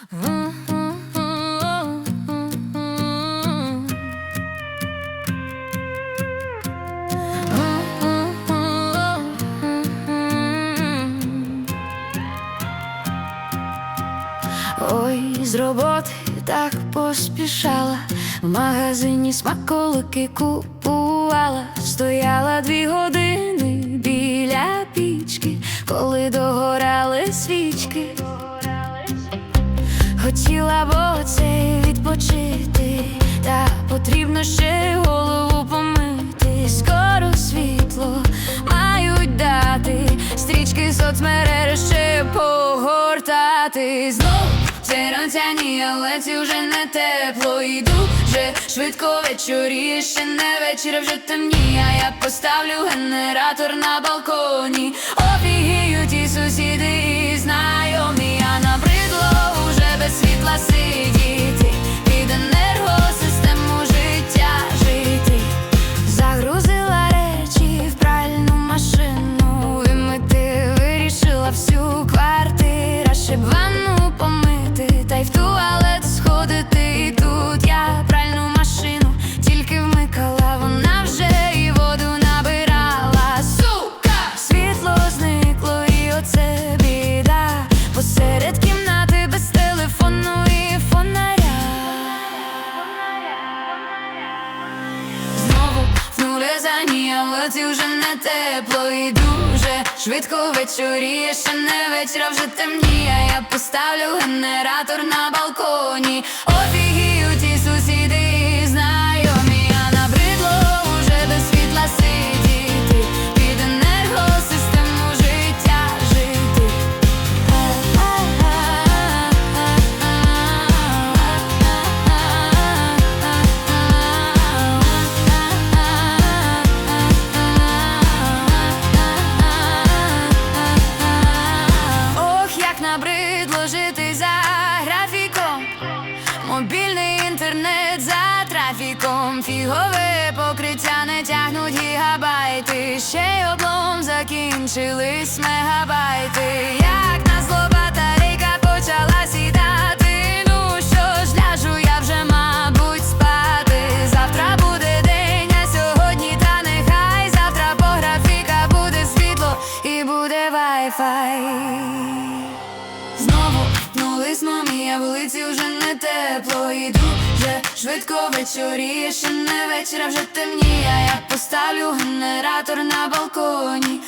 Ой, з роботи так поспішала, в магазині смаколики купувала, стояла дві години біля Хотіла б відпочити, та потрібно ще голову помити. Скоро світло мають дати, стрічки соцмереж ще погортати. Знов ранцяні, але ці вже не тепло. І дуже швидко вечоріє, ще не вечір, вже темніє. А Я поставлю генератор на балконі. Офігіють і нулі але вже не тепло і дуже швидко вечоріє, ще не вечора вже темніє. Я поставлю генератор на балконі. Офігіють трафіком, фігове покриття не тягнуть гігабайти, ще й облом закінчились мегабайти. Як на назло батарейка почала сідати. Ну що ж, ляжу я вже, мабуть, спати. Завтра буде день, а сьогодні та нехай. Завтра по графіка буде світло і буде вайфай. З мамі, а вулиці вже не тепло. Іду вже швидко вечоріє, ще не вечір, а вже темніє. Я поставлю генератор на балконі